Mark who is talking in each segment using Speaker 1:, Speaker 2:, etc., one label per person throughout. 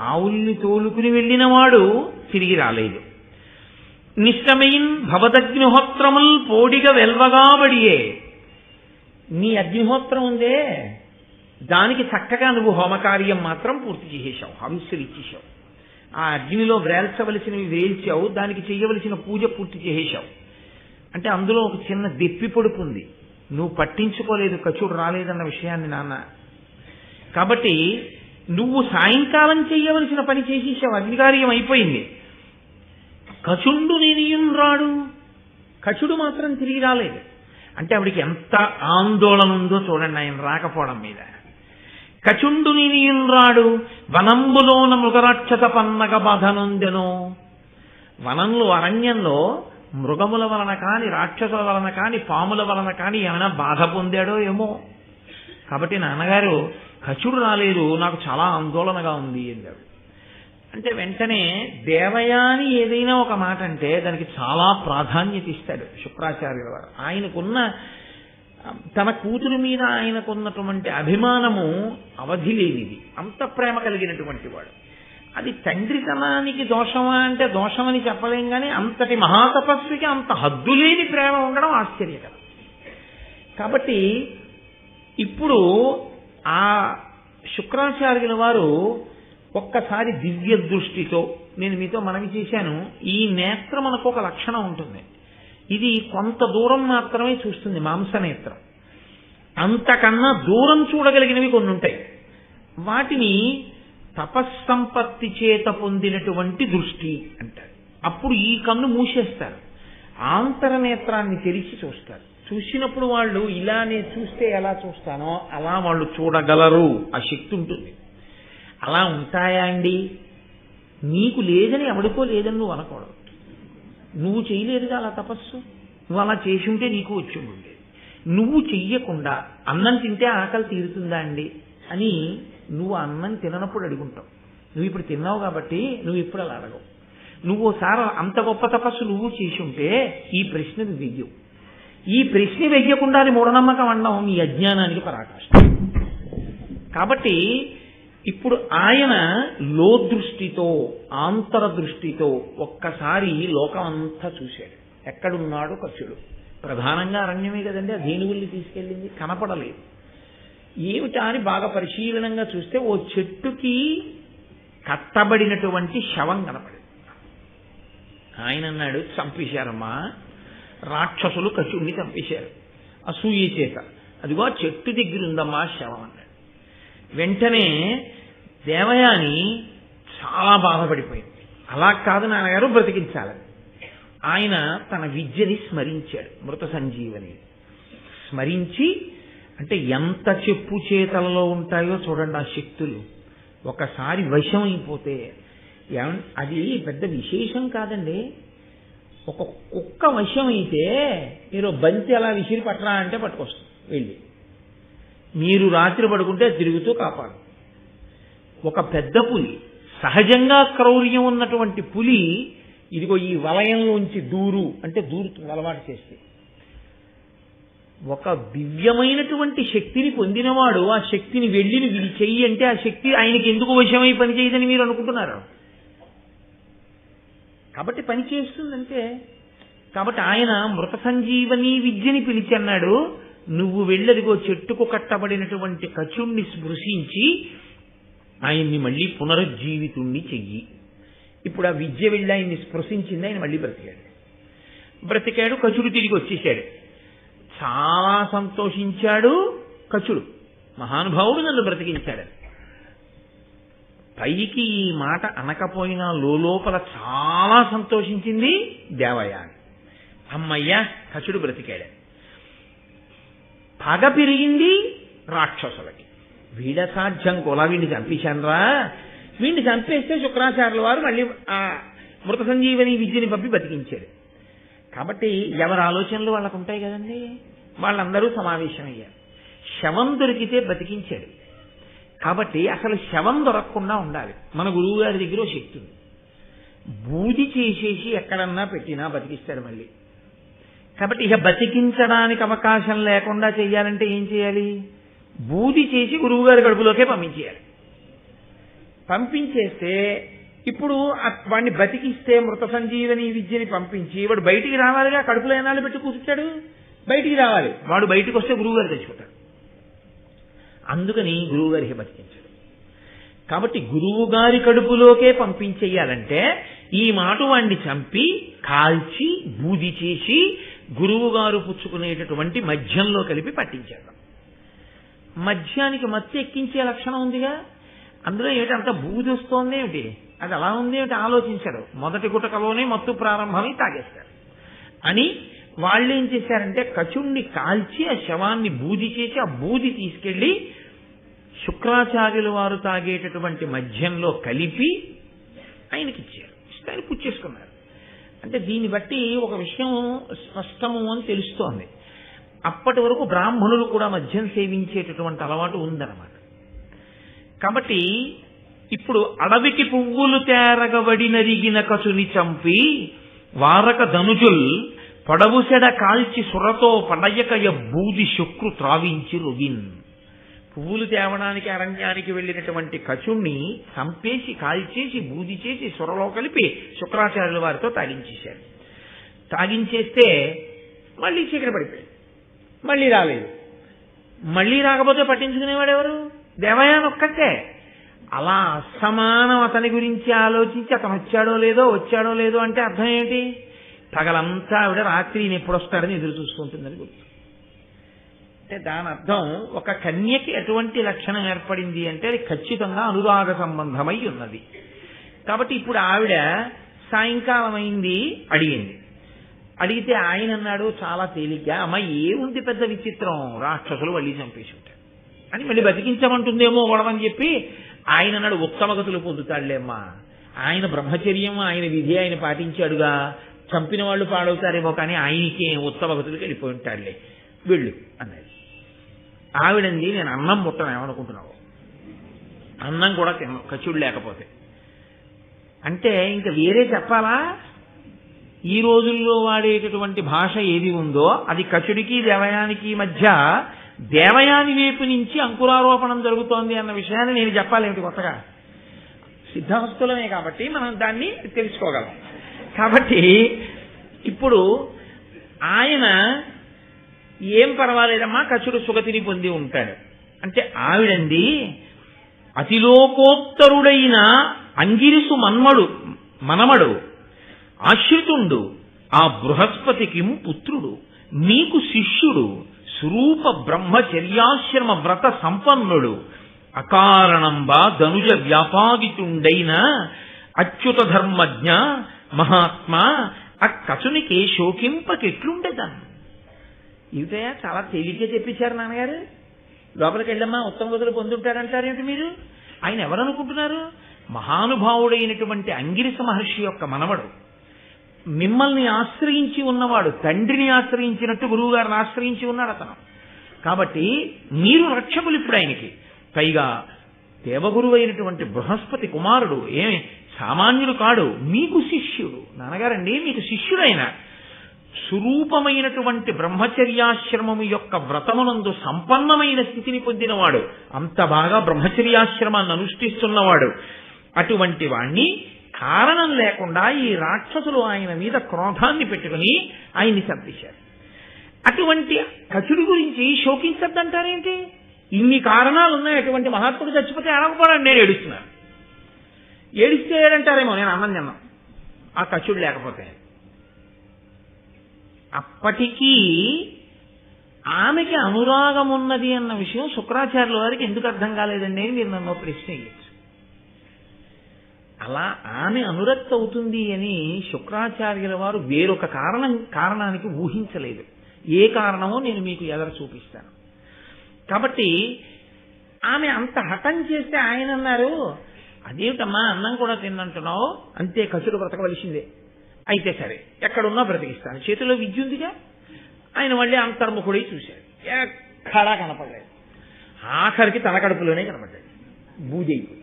Speaker 1: ఆవుల్ని తోలుకుని వెళ్ళినవాడు తిరిగి రాలేదు. నిష్టమయిన్ భవదగ్నిహోత్రముల్ పోడిగ వెల్వగాబడియే. నీ అగ్నిహోత్రం ఉందే. దానికి చక్కగా నువ్వు హోమకార్యం మాత్రం పూర్తి చేసేశావు హంసులు ఇచ్చేశావు. ఆ అగ్నిలో వ్రేల్చవలసినవి వేల్చావు దానికి చేయవలసిన పూజ పూర్తి చేసేశావు. అంటే అందులో ఒక చిన్న దెప్పి పడుకుంది. నువ్వు పట్టించుకోలేదు కచుడు రాలేదన్న విషయాన్ని నాన్న. కాబట్టి నువ్వు సాయంకాలం చేయవలసిన పని చేసేసావు అధికార్యం అయిపోయింది. కచుండు నేనియున్ రాడు. కచుడు మాత్రం తిరిగి రాలేదు. అంటే ఆవిడికి ఎంత ఆందోళన ఉందో చూడండి ఆయన రాకపోవడం మీద. కచుండు నేనియున్ రాడు. వనంబులోన మృగరాక్షస పన్నగ బాధనొందెనో. వనంలో అరణ్యంలో మృగముల వలన కాని రాక్షసుల వలన కాని పాముల వలన కాని ఏమైనా బాధ పొందాడో ఏమో. కాబట్టి నాన్నగారు కచుడు రాలేదు నాకు చాలా ఆందోళనగా ఉంది అన్నాడు అంటే వెంటనే దేవయాని ఏదైనా ఒక మాట అంటే దానికి చాలా ప్రాధాన్యత ఇస్తాడు శుక్రాచార్యుల వారు. ఆయనకున్న తన కూతురు మీద ఆయనకున్నటువంటి అభిమానము అవధి లేనిది. అంత ప్రేమ కలిగినటువంటి వాడు. అది తండ్రితనానికి దోషమా అంటే దోషమని చెప్పలేం కానీ అంతటి మహాతపస్వికి అంత హద్దులేని ప్రేమ ఉండడం ఆశ్చర్యకరం. కాబట్టి ఇప్పుడు ఆ శుక్రాచార్యుల వారు ఒక్కసారి దివ్య దృష్టితో నేను మీతో మనవి చేశాను ఈ నేత్రం మనకు ఒక లక్షణం ఉంటుంది. ఇది కొంత దూరం మాత్రమే చూస్తుంది మాంసనేత్రం. అంతకన్నా దూరం చూడగలిగినవి కొన్ని ఉంటాయి. వాటిని తపస్సంపత్తి చేత పొందినటువంటి దృష్టి అంటారు. అప్పుడు ఈ కన్ను మూసేస్తారు. ఆంతరనేత్రాన్ని తెరిచి చూస్తారు. చూసినప్పుడు వాళ్ళు ఇలా నేను చూస్తే ఎలా చూస్తానో అలా వాళ్ళు చూడగలరు. ఆ శక్తి ఉంటుంది. అలా ఉంటాయా అండి? నీకు లేదని ఎవడికో లేదని నువ్వు అనకూడదు. నువ్వు చేయలేదుగా అలా తపస్సు? నువ్వు అలా చేసి ఉంటే నీకు వచ్చి ఉండేది నువ్వు చెయ్యకుండా అన్నం తింటే ఆకలి తీరుతుందా అండి? అని నువ్వు అన్నం తిననప్పుడు అడుగుంటావు. నువ్వు ఇప్పుడు తిన్నావు కాబట్టి నువ్వు ఇప్పుడు అలా అడగవు. నువ్వు ఓసారి అంత గొప్ప తపస్సు నువ్వు చేసి ఉంటే ఈ ప్రశ్నను వెయ్యవు ఈ ప్రశ్న వెయ్యకుండా అది మూఢనమ్మకం అనడం ఈ అజ్ఞానానికి పరాకాష్ట. కాబట్టి ఇప్పుడు ఆయన లోదృష్టితో ఆంతర దృష్టితో ఒక్కసారి లోకం అంతా చూశాడు. ఎక్కడున్నాడు కశ్యుడు ప్రధానంగా అరణ్యమే కదండి ఆ ధేనువుల్ని తీసుకెళ్ళింది. కనపడలేదు. ఏమిటా అని బాగా పరిశీలనంగా చూస్తే ఓ చెట్టుకి కట్టబడినటువంటి శవం కనపడింది. ఆయన అన్నాడు చంపేశారమ్మా రాక్షసులు కచుడిని చంపేశారు. అసూయ చేత. అదిగో చెట్టు దగ్గర ఉందమ్మా శవం అన్నాడు. వెంటనే దేవయాని చాలా బాధపడిపోయింది. అలా కాదు నాన్నగారు బ్రతికించాలని ఆయన తన విద్యని స్మరించాడు మృత సంజీవని. స్మరించి అంటే ఎంత చెప్పు చేతలలో ఉంటాయో చూడండి ఆ శక్తులు. ఒకసారి వశమైపోతే అయిపోతే అది పెద్ద విశేషం కాదండి. ఒక కుక్క వశం అయితే మీరు బంతి అలా విసిరి పట్టరా అంటే పట్టుకొస్తుంది వెళ్ళి. మీరు రాత్రి పడుకుంటే అది తిరుగుతూ కాపాడు. ఒక పెద్ద పులి సహజంగా క్రౌర్యం ఉన్నటువంటి పులి ఇదిగో ఈ వలయంలోంచి దూరు అంటే దూరుతుంది అలవాటు చేస్తే. ఒక దివ్యమైనటువంటి శక్తిని పొందినవాడు ఆ శక్తిని వెళ్ళి ఇది చెయ్యి అంటే ఆ శక్తి ఆయనకి ఎందుకు వశమై పనిచేయదని మీరు అనుకుంటున్నారు? కాబట్టి పని చేస్తుందంటే కాబట్టి ఆయన మృత సంజీవని విద్యని పిలిచి అన్నాడు నువ్వు వెళ్ళదిగో చెట్టుకు కట్టబడినటువంటి కచుణ్ణి స్పృశించి ఆయన్ని మళ్ళీ పునరుజ్జీవితుణ్ణి చెయ్యి. ఇప్పుడు ఆ విద్య వెళ్ళి ఆయన్ని స్పృశించింది ఆయన మళ్ళీ బ్రతికాడు. బ్రతికాడు కచుడు తిరిగి వచ్చేసాడు. చాలా సంతోషించాడు కచుడు. మహానుభావుడు నన్ను బ్రతికించాడు. పైకి ఈ మాట అనకపోయినా లోపల చాలా సంతోషించింది దేవయాని అమ్మయ్యా కచుడు బ్రతికాడు. పగ పెరిగింది రాక్షసులకి. వీడ సాధ్యం కుల వీడిని చంపేశానరా. వీడిని చంపేస్తే శుక్రాచార్యుల వారు మళ్ళీ ఆ మృత సంజీవని విద్యని పంపి బతికించాడు కాబట్టి ఎవరి ఆలోచనలు వాళ్ళకు ఉంటాయి కదండి? వాళ్ళందరూ సమావేశమయ్యారు. శవం దొరికితే బతికించాడు కాబట్టి అసలు శవం దొరకకుండా ఉండాలి. మన గురువు గారి దగ్గర శక్తి ఉంది. బూది చేసేసి ఎక్కడన్నా పెట్టినా బతికిస్తాడు మళ్ళీ. కాబట్టి ఇక బతికించడానికి అవకాశం లేకుండా చేయాలంటే ఏం చేయాలి? బూది చేసి గురువుగారి కడుపులోకే పంపించేయాలి. పంపించేస్తే ఇప్పుడు వాడిని బతికిస్తే మృత సంజీవని విద్యని పంపించి వాడు బయటికి రావాలిగా? కడుపులో ఏనాళ్ళు పెట్టి కూర్చుంటాడు? బయటికి రావాలి. వాడు బయటికి వస్తే గురువు గారు తెచ్చుకుంటాడు అందుకని గురువుగారి బతికించాడు కాబట్టి గురువుగారి కడుపులోకే పంపించేయాలంటే ఈ మాట వాణ్ణి చంపి కాల్చి బూది చేసి గురువుగారు పుచ్చుకునేటటువంటి మద్యంలో కలిపి పట్టించేద్దాం. మద్యానికి మత్తి ఎక్కించే లక్షణం ఉందిగా? అందులో ఏమిటి? అంత బూది వస్తోంది ఏమిటి? అది అలా ఉంది ఏమిటి? ఆలోచించారు మొదటి గుటకలోనే మత్తు ప్రారంభమై తాగేస్తారు అని వాళ్ళు ఏం చేశారంటే కచుణ్ణి కాల్చి ఆ శవాన్ని బూది చేసి ఆ బూది తీసుకెళ్ళి శుక్రాచార్యుల వారు తాగేటటువంటి మద్యంలో కలిపి ఆయనకి ఇచ్చారు. ఇస్తే ఆయన పుచ్చేసుకున్నారు అంటే దీన్ని బట్టి ఒక విషయం స్పష్టము అని తెలుస్తోంది. అప్పటి వరకు బ్రాహ్మణులు కూడా మద్యం సేవించేటటువంటి అలవాటు ఉందన్నమాట. కాబట్టి ఇప్పుడు అడవికి పువ్వులు తేరగబడినరిగిన కసుని చంపి వారక ధనుజుల్ పొడవుసెడ కాల్చి సురతో పడయకయ బూది శుక్రు త్రావించి రుగిన్ పువ్వులు తేవడానికి అరణ్యానికి వెళ్ళినటువంటి కచుణ్ణి చంపేసి కాల్చేసి బూది చేసి సురలో కలిపి శుక్రాచార్యుల వారితో తాగించేశారు తాగించేస్తే మళ్ళీ చీకటి పడిపోయాడు. మళ్ళీ రాలేదు. మళ్ళీ రాకపోతే పట్టించుకునేవాడు ఎవరు? దేవయాన్ ఒక్కటే అలా అసమానం అతని గురించి ఆలోచించి అతను వచ్చాడో లేదో వచ్చాడో లేదో అంటే అర్థం ఏంటి? పగలంతా ఆవిడ రాత్రి ఈయన ఎప్పుడు వస్తాడని ఎదురు చూసుకుంటుందని గుర్తు. అంటే దాని అర్థం ఒక కన్యకి ఎటువంటి లక్షణం ఏర్పడింది అంటే అది ఖచ్చితంగా అనురాగ సంబంధమై ఉన్నది. కాబట్టి ఇప్పుడు ఆవిడ సాయంకాలం అయింది అడిగింది. అడిగితే ఆయన అన్నాడు చాలా తేలిగ్గా అమ్మ ఏముంది పెద్ద విచిత్రం రాక్షసులు మళ్ళీ చంపేసి ఉంటారు. అని మళ్ళీ బతికించమంటుందేమో గొడవని చెప్పి ఆయన అన్నాడు ఉత్తమ గతులు పొందుతాడులేమ్మా ఆయన బ్రహ్మచర్యం ఆయన విధి ఆయన పాటించాడుగా. చంపిన వాళ్ళు పాడవుతారేమో కానీ ఆయనకి ఉత్సవ ఉత్తమ గతులకు వెళ్ళిపోయి ఉంటాడులే వెళ్ళు అన్నది ఆవిడంది నేను అన్నం ముట్టను ఏమనుకుంటున్నావు? అన్నం కూడా తిన్నాం ఖర్చుడు లేకపోతే. అంటే ఇంకా వేరే చెప్పాలా? ఈ రోజుల్లో వాడేటటువంటి భాష ఏది ఉందో అది కచుడికి దేవయానికి మధ్య దేవయాని వైపు నుంచి అంకురారోపణం జరుగుతోంది అన్న విషయాన్ని నేను చెప్పాలేమిటి కొత్తగా? సిద్ధాస్తులమే కాబట్టి మనం దాన్ని తెలుసుకోగలం. కాబట్టి ఇప్పుడు ఆయన ఏం పర్వాలేదమ్మా కచుడు సుగతిని పొంది ఉంటాడు. అంటే ఆవిడంది అతిలోకోత్తరుడైన అంగిరిసు మన్మడు మనమడు ఆశ్రితుండు ఆ బృహస్పతికి పుత్రుడు నీకు శిష్యుడు స్వరూప బ్రహ్మచర్యాశ్రమ వ్రత సంపన్నుడు అకారణంబా ధనుజ వ్యాపాదితుండైన అచ్యుత ధర్మజ్ఞ మహాత్మా ఆ కసునికి శోకింపకెట్లుండేదాన్ని ఏమిటయా చాలా తేలిగ్గా చెప్పించారు నాన్నగారు. లోపలికి వెళ్ళమ్మా ఉత్తమ గదులు పొందుంటారంటారేమిటి మీరు? ఆయన ఎవరనుకుంటున్నారు? మహానుభావుడైనటువంటి అంగిరిస మహర్షి యొక్క మనవడు. మిమ్మల్ని ఆశ్రయించి ఉన్నవాడు తండ్రిని ఆశ్రయించినట్టు గురువుగారిని ఆశ్రయించి ఉన్నాడు అతను. కాబట్టి మీరు రక్షకులు ఇప్పుడు ఆయనకి. పైగా దేవగురువు అయినటువంటి బృహస్పతి కుమారుడు ఏమి సామాన్యుడు కాడు మీకు శిష్యుడు. నాన్నగారండి మీకు శిష్యుడైన సురూపమైనటువంటి బ్రహ్మచర్యాశ్రమము యొక్క వ్రతమునందు సంపన్నమైన స్థితిని పొందినవాడు అంత బాగా బ్రహ్మచర్యాశ్రమాన్ని అనుష్ఠిస్తున్నవాడు. అటువంటి వాణ్ణి కారణం లేకుండా ఈ రాక్షసులు ఆయన మీద క్రోధాన్ని పెట్టుకుని ఆయన్ని చంపేశారు. అటువంటి కచుడి గురించి శోకించద్దంటారేంటి? ఇన్ని కారణాలు ఉన్నాయి అటువంటి మహాత్ముడు చచ్చిపోతే ఏడకపోవడం నేను ఏడుస్తున్నాను ఏడిస్తే నేను అన్నం తిన్నా. ఆ కచుడు లేకపోతే. అప్పటికీ ఆమెకి అనురాగం ఉన్నది అన్న విషయం శుక్రాచార్యుల వారికి ఎందుకు అర్థం కాలేదండి అని మీరు నన్ను ప్రశ్న వేయచ్చు అలా ఆమె అనురక్త అవుతుంది అని శుక్రాచార్యుల వారు వేరొక కారణం కారణానికి ఊహించలేదు. ఏ కారణమో నేను మీకు ఎదర చూపిస్తాను. కాబట్టి ఆమె అంత హఠం చేస్తే ఆయన అన్నారు అదేమిటమ్మా అన్నం కూడా తిన్నంటున్నావు? అంతే కసుడు బ్రతకవలసిందే. అయితే సరే ఎక్కడున్నా బ్రతికిస్తాను. చేతిలో విద్య ఉందిగా? ఆయన మళ్ళీ అంతర్ముఖుడై చూశాడు. ఎక్కడా కనపడలేదు. ఆఖరికి తన కడుపులోనే కనపడ్డాడు. బూదైపోయి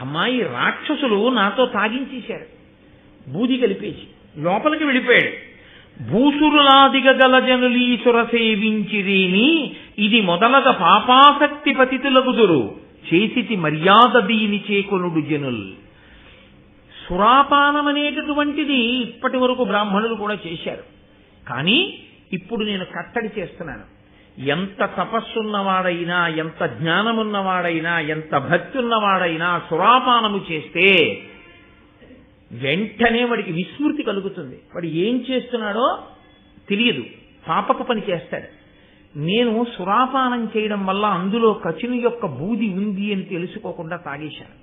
Speaker 1: అమ్మాయి రాక్షసులు నాతో తాగించేశారు. బూది కలిపేసి లోపలికి వెళ్ళిపోయాడు. భూసురులాదిగ గల జనులీసుర సేవించిరేని ఇది మొదలగ పాపాసక్తి పతితులగుదురు చేసిటి మర్యాద దీని చేకొనుడు జనుల్. సురాపానం అనేటటువంటిది ఇప్పటి వరకు బ్రాహ్మణులు కూడా చేశారు. కానీ ఇప్పుడు నేను కట్టడి చేస్తున్నాను. ఎంత తపస్సున్నవాడైనా ఎంత జ్ఞానమున్నవాడైనా ఎంత భక్తి ఉన్నవాడైనా సురాపానము చేస్తే వెంటనే వాడికి విస్మృతి కలుగుతుంది. వాడు ఏం చేస్తున్నాడో తెలియదు. పాపపు పని చేస్తాడు. నేను సురాపానం చేయడం వల్ల అందులో కచిని యొక్క బూది ఉంది అని తెలుసుకోకుండా తాగేశాను.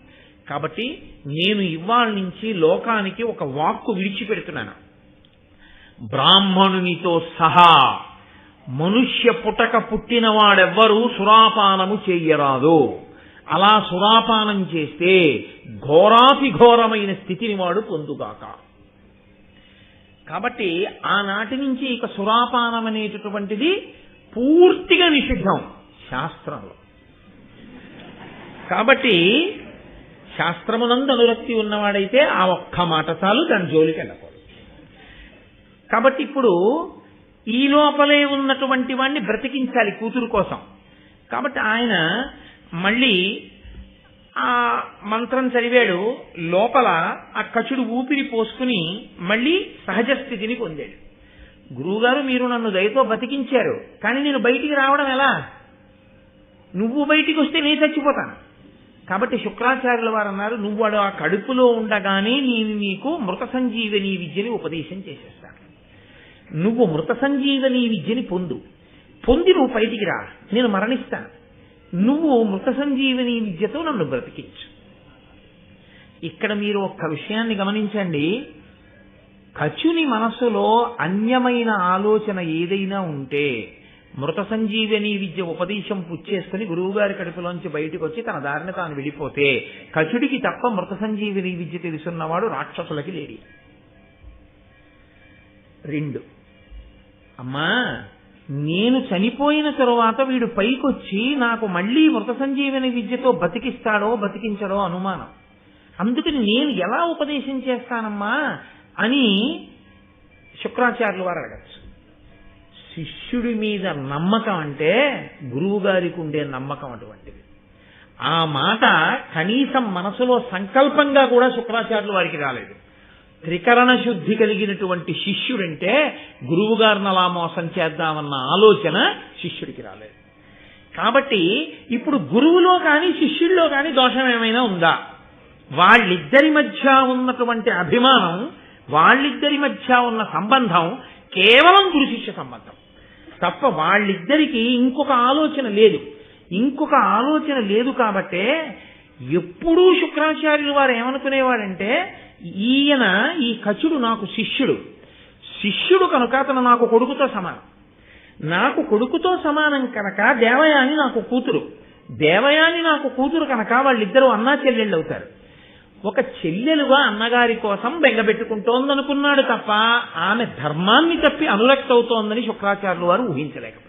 Speaker 1: కాబట్టి నేను ఇవాళ నుంచి లోకానికి ఒక వాక్కు విడిచిపెడుతున్నాను. బ్రాహ్మణునితో సహా మనుష్య పుటక పుట్టినవాడెవ్వరూ సురాపానము చెయ్యరాదు అలా సురాపానం చేస్తే ఘోరాతి ఘోరమైన స్థితిని వాడు పొందుగాక. కాబట్టి ఆనాటి నుంచి ఇక సురాపానం అనేటటువంటిది పూర్తిగా నిషిద్ధం శాస్త్రంలో. కాబట్టి శాస్త్రమునందు అనురక్తి ఉన్నవాడైతే ఆ ఒక్క మాట చాలు దాని జోలికి వెళ్ళకూడదు. కాబట్టి ఇప్పుడు ఈ లోపలే ఉన్నటువంటి వాడిని బ్రతికించాలి కూతురు కోసం. కాబట్టి ఆయన మళ్ళీ ఆ మంత్రం చదివాడు లోపల ఆ కచుడు ఊపిరి పోసుకుని మళ్ళీ సహజ స్థితిని పొందాడు. గురువుగారు మీరు నన్ను దయతో బతికించారు. కానీ నేను బయటికి రావడం ఎలా? నువ్వు బయటికి వస్తే నేను చచ్చిపోతాను. కాబట్టి శుక్రాచార్యుల వారు అన్నారు నువ్వు వాడు ఆ కడుపులో ఉండగానే నేను నీకు మృత సంజీవని విద్యని ఉపదేశం చేసేస్తాను. నువ్వు మృత సంజీవని విద్యని పొందు. పొంది నువ్వు బయటికి రా. నేను మరణిస్తాను. నువ్వు మృత సంజీవని విద్యతో నన్ను బ్రతికించు. ఇక్కడ మీరు ఒక్క విషయాన్ని గమనించండి. కచుని మనస్సులో అన్యమైన ఆలోచన ఏదైనా ఉంటే మృత సంజీవని విద్య ఉపదేశం పుచ్చేసుకుని గురువుగారి కడుపులోంచి బయటకు వచ్చి తన దారిని తాను వెళ్ళిపోతే కచుడికి తప్ప మృత సంజీవని విద్య తెలుసున్నవాడు రాక్షసులకి లేడి. రెండు. అమ్మా నేను చనిపోయిన తరువాత వీడు పైకొచ్చి నాకు మళ్ళీ మృత సంజీవని విద్యతో బతికిస్తాడో బతికించడో అనుమానం. అందుకని నేను ఎలా ఉపదేశం చేస్తానమ్మా? అని శుక్రాచార్యులు వారు అడగచ్చు. శిష్యుడి మీద నమ్మకం అంటే గురువు గారికి ఉండే నమ్మకం అటువంటిది. ఆ మాట కనీసం మనసులో సంకల్పంగా కూడా శుక్రాచార్యులు వారికి రాలేదు. త్రికరణ శుద్ధి కలిగినటువంటి శిష్యుడంటే గురువు గారిని అలా మోసం చేద్దామన్న ఆలోచన శిష్యుడికి రాలేదు. కాబట్టి ఇప్పుడు గురువులో కానీ శిష్యుల్లో కానీ దోషం ఏమైనా ఉందా? వాళ్ళిద్దరి మధ్య ఉన్నటువంటి అభిమానం వాళ్ళిద్దరి మధ్య ఉన్న సంబంధం కేవలం గురు శిష్య సంబంధం. తప్ప వాళ్ళిద్దరికీ ఇంకొక ఆలోచన లేదు. ఇంకొక ఆలోచన లేదు కాబట్టే ఎప్పుడూ శుక్రాచార్యులు వారు ఏమనుకునేవాడంటే ఈయన ఈ కచుడు నాకు శిష్యుడు. శిష్యుడు కనుక అతను నాకు కొడుకుతో సమానం. నాకు కొడుకుతో సమానం కనుక దేవయాని నాకు కూతురు. దేవయాని నాకు కూతురు కనుక వాళ్ళిద్దరూ అన్నా చెల్లెళ్ళు అవుతారు ఒక చెల్లెలుగా అన్నగారి కోసం బెంగబెట్టుకుంటోందనుకున్నాడు తప్ప ఆమె ధర్మాన్ని తప్పి అనురక్త అవుతోందని శుక్రాచార్యులు వారు ఊహించలేకపోయాడు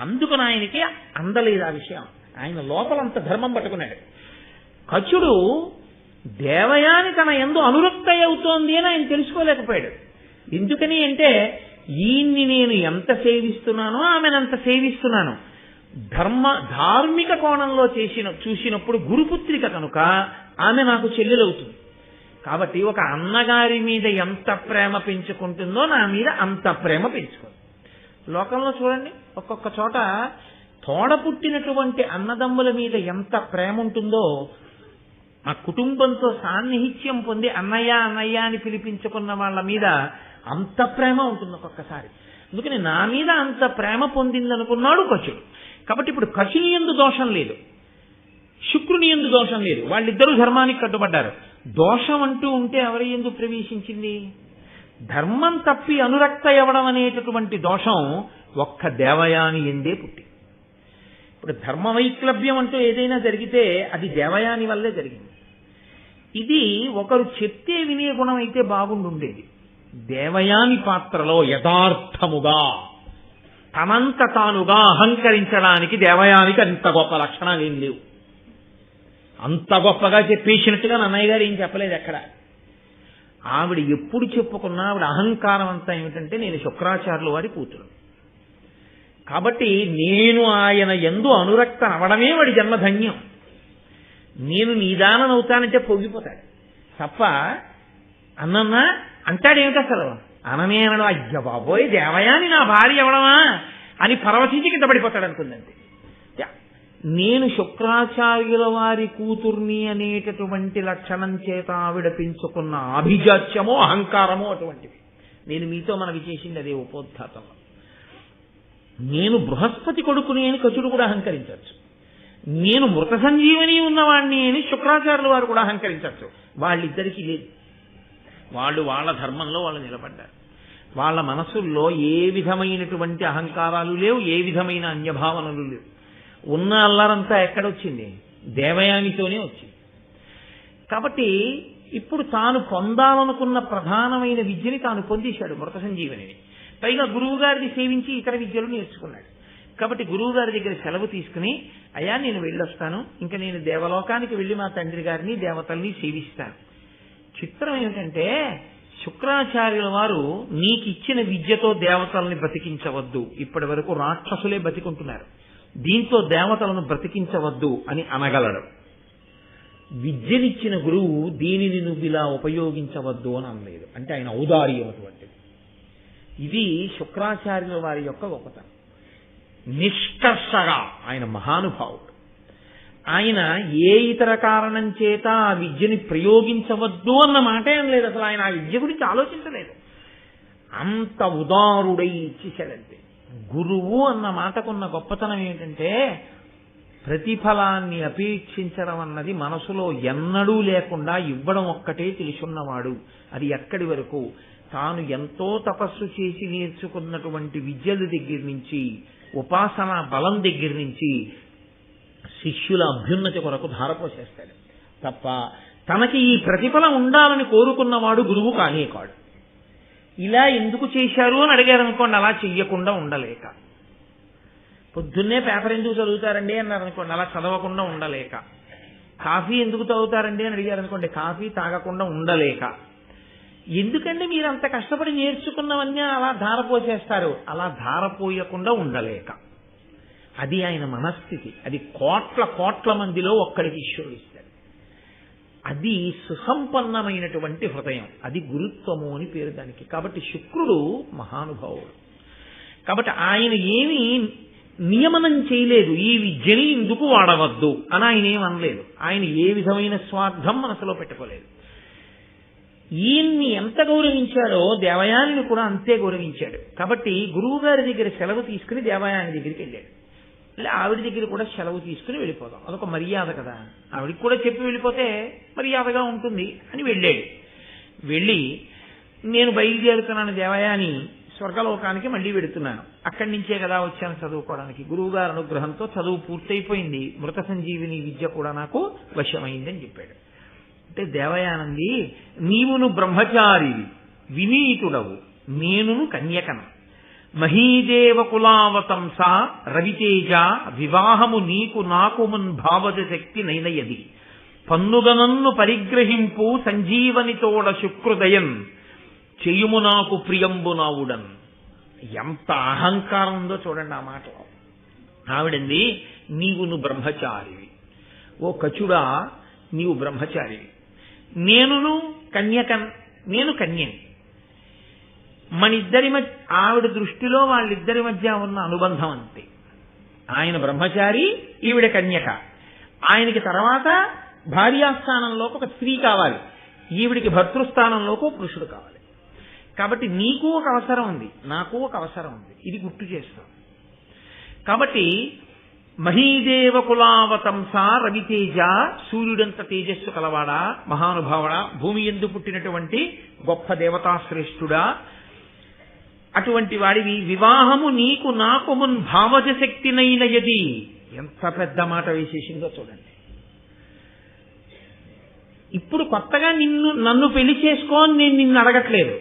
Speaker 1: అందుకని ఆయనకి అందలేదు ఆ విషయం. ఆయన లోపలంత ధర్మం పట్టుకున్నాడు. కచుడు దేవయాని తన ఎందు అనురక్త అవుతోంది అని ఆయన తెలుసుకోలేకపోయాడు. ఎందుకని అంటే ఈయన్ని నేను ఎంత సేవిస్తున్నానో ఆమెనంత సేవిస్తున్నాను. ధర్మ ధార్మిక కోణంలో చేసిన చూసినప్పుడు గురుపుత్రిక కనుక ఆమె నాకు చెల్లెలవుతుంది. కాబట్టి ఒక అన్నగారి మీద ఎంత ప్రేమ పెంచుకుంటుందో నా మీద అంత ప్రేమ పెంచుకుంది. లోకంలో చూడండి ఒక్కొక్క చోట తోడ పుట్టినటువంటి అన్నదమ్ముల మీద ఎంత ప్రేమ ఉంటుందో ఆ కుటుంబంతో సాన్నిహిత్యం పొంది అన్నయ్య అన్నయ్య అని పిలిపించుకున్న వాళ్ళ మీద అంత ప్రేమ ఉంటుంది ఒక్కొక్కసారి. అందుకని నా మీద అంత ప్రేమ పొందిందనుకున్నాడు కచుడు కాబట్టి ఇప్పుడు కచుని ఎందు దోషం లేదు. శుక్రుని ఎందు దోషం లేదు. వాళ్ళిద్దరూ ధర్మానికి కట్టుబడ్డారు. దోషం అంటూ ఉంటే ఎవరి ఎందు ప్రవేశించింది? ధర్మం తప్పి అనురక్త ఇవ్వడం అనేటటువంటి దోషం ఒక్క దేవయాని ఎందే పుట్టి. ఇప్పుడు ధర్మ వైక్లభ్యం అంటూ ఏదైనా జరిగితే అది దేవయాని వల్లే జరిగింది. ఇది ఒకరు చెప్తే వినే గుణం అయితే బాగుండుండేది. దేవయాని పాత్రలో యథార్థముగా తనంత తానుగా అహంకరించడానికి దేవయానికి అంత గొప్ప లక్షణాలు ఏం లేవు. అంత గొప్పగా చెప్పేసినట్టుగా నన్నయ్య గారు ఏం చెప్పలేదు ఎక్కడ. ఆవిడ ఎప్పుడు చెప్పుకున్నా ఆవిడ అహంకారం అంతా ఏమిటంటే నేను శుక్రాచార్యుల వారి కూతురు. కాబట్టి నేను ఆయన ఎందు అనురక్త అవడమే వాడి జన్మధన్యం. నేను నీదానవుతానంటే పొగిపోతాడు తప్ప అన్నన్నా అంటాడేమిటి అసలు? అననే అనడం అయ్య బాబోయ్ దేవయాని నా భార్య ఎవడమా అని పరవశించి కింద పడిపోతాడు అనుకుందండి. నేను శుక్రాచార్యుల వారి కూతుర్ని అనేటటువంటి లక్షణం చేత ఆవిడ పెంచుకున్న అభిజాత్యమో అహంకారమో అటువంటివి. నేను మీతో మనవి చేసింది అదే ఉపోద్ఘాతంలో నేను బృహస్పతి కొడుకుని అని కచుడు కూడా అహంకరించవచ్చు. నేను మృత సంజీవని ఉన్నవాణ్ణి అని శుక్రాచార్యుల వారు కూడా అహంకరించవచ్చు. వాళ్ళిద్దరికీ లేదు. వాళ్ళు వాళ్ళ ధర్మంలో వాళ్ళు నిలబడ్డారు. వాళ్ళ మనసుల్లో ఏ విధమైనటువంటి అహంకారాలు లేవు ఏ విధమైన అన్యభావనలు లేవు. ఉన్న అల్లరంతా ఎక్కడొచ్చింది? దేవయానితోనే వచ్చింది. కాబట్టి ఇప్పుడు తాను పొందాలనుకున్న ప్రధానమైన విద్యని తాను పొందేశాడు మృత సంజీవనిని పైగా గురువు గారిని సేవించి ఇతర విద్యలు నేర్చుకున్నాడు. కాబట్టి గురువు గారి దగ్గర సెలవు తీసుకుని అయ్యా నేను వెళ్ళొస్తాను. ఇంకా నేను దేవలోకానికి వెళ్ళి మా తండ్రి గారిని దేవతల్ని సేవిస్తాను. చిత్రం ఏమిటంటే శుక్రాచార్యుల వారు నీకు ఇచ్చిన విద్యతో దేవతల్ని బతికించవద్దు. ఇప్పటి వరకు రాక్షసులే బతికుంటున్నారు. దీంతో దేవతలను బ్రతికించవద్దు అని అనగలడు. విద్యనిచ్చిన గురువు దీనిని నువ్వు ఇలా ఉపయోగించవద్దు అని అనలేదు. అంటే ఆయన ఔదార్యం అటువంటిది. ఇది శుక్రాచార్యుల వారి యొక్క గొప్పతనం. నిష్కర్షగా ఆయన మహానుభావుడు. ఆయన ఏ ఇతర కారణం చేత ఆ విద్యని ప్రయోగించవద్దు అన్న మాటే అనలేదు. అసలు ఆయన ఆ విద్య గురించి ఆలోచించలేదు. అంత ఉదారుడై ఇచ్చేశాడంతే గురువు అన్న మాటకున్న గొప్పతనం ఏంటంటే ప్రతిఫలాన్ని అపేక్షించడం అన్నది మనసులో ఎన్నడూ లేకుండా ఇవ్వడం ఒక్కటే తెలుసున్నవాడు. అది ఎక్కడి వరకు? తాను ఎంతో తపస్సు చేసి నేర్చుకున్నటువంటి విద్యల దగ్గర నుంచి ఉపాసన బలం దగ్గర నుంచి శిష్యుల అభ్యున్నతి కొరకు ధారపోసేస్తాడు. తప్ప తనకి ఈ ప్రతిఫలం ఉండాలని కోరుకున్నవాడు గురువు కానే కాడు. ఇలా ఎందుకు చేశారు అని అడిగారు అనుకోండి అలా చెయ్యకుండా ఉండలేక. పొద్దున్నే పేపర్ ఎందుకు చదువుతారండి అన్నారనుకోండి అలా చదవకుండా ఉండలేక. కాఫీ ఎందుకు తాగుతారండి అని అడిగారు అనుకోండి కాఫీ తాగకుండా ఉండలేక. ఎందుకండి మీరు అంత కష్టపడి నేర్చుకున్నవన్నీ అలా ధారపోసేస్తారు? అలా ధారపోయకుండా ఉండలేక. అది ఆయన మనస్థితి. అది కోట్ల కోట్ల మందిలో ఒక్కడికి ఈశ్వరుడు ఇస్తాడు. అది సుసంపన్నమైనటువంటి హృదయం. అది గురుత్వము అని పేరు దానికి. కాబట్టి శుక్రుడు మహానుభావుడు. కాబట్టి ఆయన ఏమి నియమనం చేయలేదు. ఈ విద్యని ఎందుకు వాడవద్దు అని ఆయన ఏమనలేదు ఆయన ఏ విధమైన స్వార్థం మనసులో పెట్టుకోలేదు. ఈయన్ని ఎంత గౌరవించాడో దేవయానిని కూడా అంతే గౌరవించాడు. కాబట్టి గురువు గారి దగ్గర సెలవు తీసుకుని దేవయాని దగ్గరికి వెళ్ళాడు. లే ఆవిడ దగ్గర కూడా సెలవు తీసుకుని వెళ్ళిపోదాం. అదొక మర్యాద కదా. ఆవిడికి కూడా చెప్పి వెళ్ళిపోతే మర్యాదగా ఉంటుంది అని వెళ్ళాడు. వెళ్ళి నేను బయలుదేరుతున్నాను దేవయాని స్వర్గలోకానికి మళ్ళీ వెడుతున్నాను అక్కడి నుంచే కదా వచ్చాను చదువుకోవడానికి. గురువుగారి అనుగ్రహంతో చదువు పూర్తయిపోయింది. మృత సంజీవిని విద్య కూడా నాకు వశమైందని చెప్పాడు. అంటే దేవయానంది నీవును బ్రహ్మచారివి వినీతుడవు. నేనును కన్యకను? మహీదేవ కులావతంస రవితేజ వివాహము నీకు నాకు మున్ భావజ శక్తి నైనయది. పన్నుగనన్ను పరిగ్రహింపు సంజీవనితోడ శుక్రుదయన్ చెయ్యుము నాకు ప్రియంబు నావుడన్. ఎంత అహంకారం ఉందో చూడండి ఆ మాటలో. ఆవిడంది నీవు నువ్వు బ్రహ్మచారివి. ఓ కచుడా నీవు బ్రహ్మచారివి. నేనును కన్యకన్ నేను కన్యని. మనిద్దరి మధ్య ఆవిడ దృష్టిలో వాళ్ళిద్దరి మధ్య ఉన్న అనుబంధం అంతే. ఆయన బ్రహ్మచారి ఈవిడ కన్యక. ఆయనకి తర్వాత భార్యాస్థానంలోకి ఒక స్త్రీ కావాలి. ఈవిడికి భర్తృస్థానంలోకి పురుషుడు కావాలి. కాబట్టి నీకు ఒక అవసరం ఉంది నాకు ఒక అవసరం ఉంది. ఇది గుర్తు చేస్తాం. కాబట్టి మహీదేవ కులావతంస రవితేజ సూర్యుడంత తేజస్సు కలవాడా మహానుభావుడా భూమి ఎందు పుట్టినటువంటి గొప్ప దేవతాశ్రేష్ఠుడా అటువంటి వాడివి వివాహము నీకు నాకు మున్ భావజ శక్తినైనయది ఎంత పెద్ద మాట వేసేసిందో చూడండి. ఇప్పుడు కొత్తగా నిన్ను నన్ను పెళ్ళి చేసుకోని నేను నిన్ను అడగట్లేదు.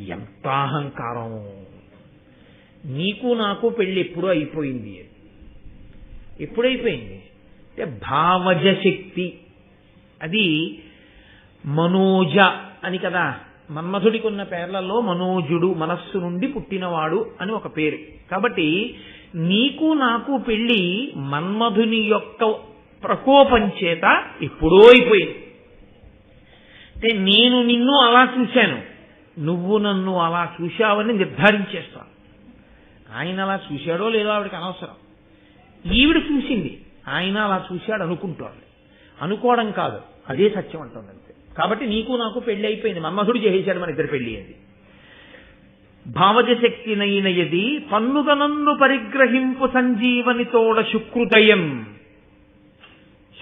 Speaker 1: ఎంత అహంకారం. నీకు నాకు పెళ్ళి ఎప్పుడూ అయిపోయింది. ఎప్పుడైపోయింది? అంటే భావజ శక్తి అది మనోజ అని కదా. మన్మధుడికి ఉన్న పేర్లలో మనోజుడు మనస్సు నుండి పుట్టినవాడు అని ఒక పేరు. కాబట్టి నీకు నాకు పెళ్ళి మన్మధుని యొక్క ప్రకోపం చేత ఎప్పుడో అయిపోయింది. అంటే నేను నిన్ను అలా చూశాను. నువ్వు నన్ను అలా చూశావని నిర్ధారించేస్తాను ఆయన అలా చూశాడో లేదో ఆవిడకి అనవసరం. ఈవిడ చూసింది. ఆయన అలా చూశాడు అనుకుంటోంది. అనుకోవడం కాదు. అదే సత్యం అంటుంది. కాబట్టి నీకు నాకు పెళ్ళి అయిపోయింది. మన్మధుడు చేసేశాడు మన ఇద్దరు పెళ్ళి అది భావజ శక్తినైనయది పన్నుగ పరిగ్రహింపు సంజీవని తోడ శుక్రుదయం.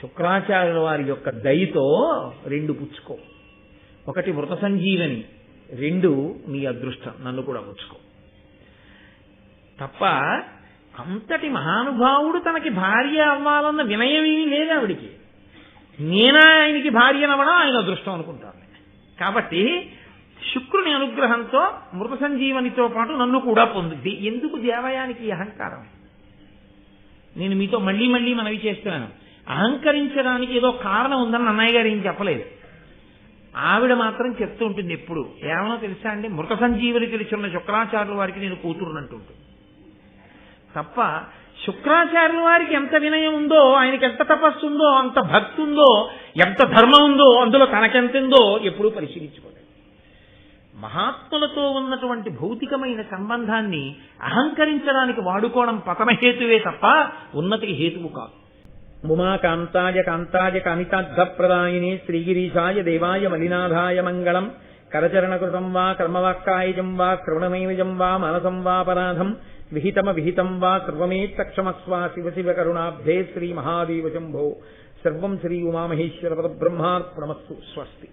Speaker 1: శుక్రాచార్యుల వారి యొక్క దయతో రెండు పుచ్చుకో. ఒకటి మృత సంజీవని రెండు నీ అదృష్టం. నన్ను కూడా పుచ్చుకో. తప్ప అంతటి మహానుభావుడు తనకి భార్య అవ్వాలన్న వినయం ఏమీ లేదు ఆవిడికి. నేనా ఆయనకి భార్యనవడం ఆయన అదృష్టం అనుకుంటాను కాబట్టి శుక్రుని అనుగ్రహంతో మృత సంజీవనితో పాటు నన్ను కూడా పొందుద్ది. ఎందుకు దేవయానికి అహంకారం? నేను మీతో మళ్ళీ మళ్ళీ మనవి చేస్తున్నాను. అహంకరించడానికి ఏదో కారణం ఉందని అన్నయ్య గారు ఏం చెప్పలేదు. ఆవిడ మాత్రం చెప్తూ ఉంటుంది ఎప్పుడు. ఏమన్నా తెలుసా అండి? మృత సంజీవుని తెలిసిన శుక్రాచార్యుల వారికి నేను కూతురునంటుంటుంది. తప్ప శుక్రాచార్యుల వారికి ఎంత వినయం ఉందో ఆయనకి ఎంత తపస్సు ఉందో అంత భక్తి ఉందో ఎంత ధర్మం ఉందో అందులో తనకెంత ఉందో ఎప్పుడూ పరిశీలించుకోలేదు. మహాత్ములతో ఉన్నటువంటి భౌతికమైన సంబంధాన్ని అహంకరించడానికి వాడుకోవడం పతమహేతువే తప్ప ఉన్నతికి హేతువు కాదు.
Speaker 2: ఉమాకాంతాయ కాంతాయ కామితార్థప్రదాయినే శ్రీగిరీశాయ దేవాయ మలినాథాయ మంగళం. కరచరణకృతం వా కర్మవాక్కాయజం వా శ్రవణమైవజం వా మనసం వాపరాధం విహితమ విహితం వా సర్వమేత్తక్షమస్వా శివ శివ కరుణాబ్ధే శ్రీ మహాదేవ శంభో సర్వం శ్రీ ఉమామహేశ్వర పద బ్రహ్మార్పణమస్సు స్వస్తి